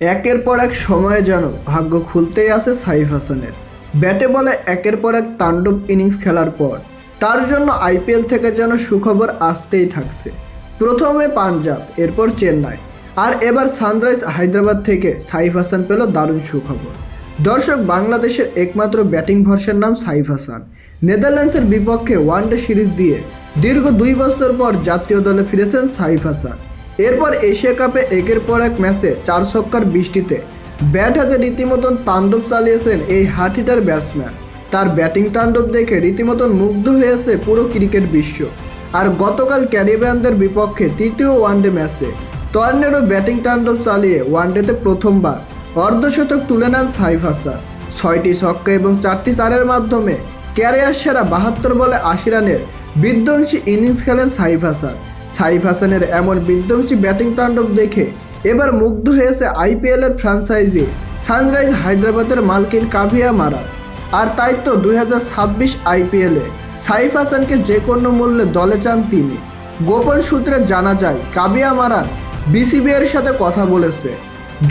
একের পর এক সময়ে যেন ভাগ্য খুলতেই আছে সাইফ হাসানের। ব্যাটে বলে একের পর এক তাণ্ডব ইনিংস খেলার পর। তার জন্য আইপিএল থেকে যেন সুখবর আসতেই থাকছে। প্রথমে পাঞ্জাব, এরপর চেন্নাই। আর এবার সানরাইজ হায়দ্রাবাদ থেকে সাইফ হাসান পেল দারুণ সুখবর। দর্শক, বাংলাদেশের একমাত্র ব্যাটিং ভরসার নাম সাইফ হাসান। নেদারল্যান্ডসের বিপক্ষে ওয়ানডে সিরিজ দিয়ে দীর্ঘ দুই বছর পর জাতীয় দলে ফিরেছেন সাইফ হাসান। এরপর এশিয়া কাপে একের পর এক ম্যাচে চার ছক্কার বৃষ্টিতে। ব্যাট হাতে রীতিমতন তাণ্ডব চালিয়েছেন এই হাটিটার ব্যাটসম্যান। তার ব্যাটিং তাণ্ডব দেখে রীতিমতন মুগ্ধ হয়েছে পুরো ক্রিকেট বিশ্ব। আর গতকাল ক্যারিবিয়ানদের বিপক্ষে তৃতীয় ওয়ানডে ম্যাচে টর্নেডো ব্যাটিং তাণ্ডব চালিয়ে ওয়ানডেতে প্রথমবার অর্ধশতক তুলে নেন সাইফ ছয়টি ছক্কা এবং চারটি চারের মাধ্যমে ক্যারিয়ার সেরা বাহাত্তর বলে আশি রানের বিধ্বংসী ইনিংস খেলেন সাইফ সাইফ হাসানের এমন বিধ্বংসী ব্যাটিং তাণ্ডব দেখে এবার মুগ্ধ হয়েছে আইপিএলের ফ্রাঞ্চাইজি সানরাইজ হায়দ্রাবাদের মালকিন কাভিয়া মারাত। আর তাই তো দুই হাজার ছাব্বিশ আইপিএলে সাইফ হাসানকে যে কোনো মূল্যে দলে চান তিনি। গোপন সূত্রে জানা যায় কাবিয়া মারান বিসিবি এর সাথে কথা বলেছে।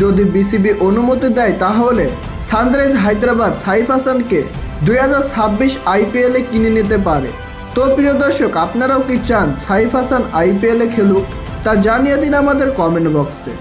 যদি বিসিবি অনুমতি দেয় তাহলে সানরাইজ হায়দ্রাবাদ সাইফ হাসানকে দুই হাজার ছাব্বিশ আইপিএলে কিনে নিতে পারে। তো প্রিয় দর্শক, আপনারাও কি চান সাইফ হাসান আইপিএলে খেলুক তা জানিয়ে দিন আমাদের কমেন্ট বক্সে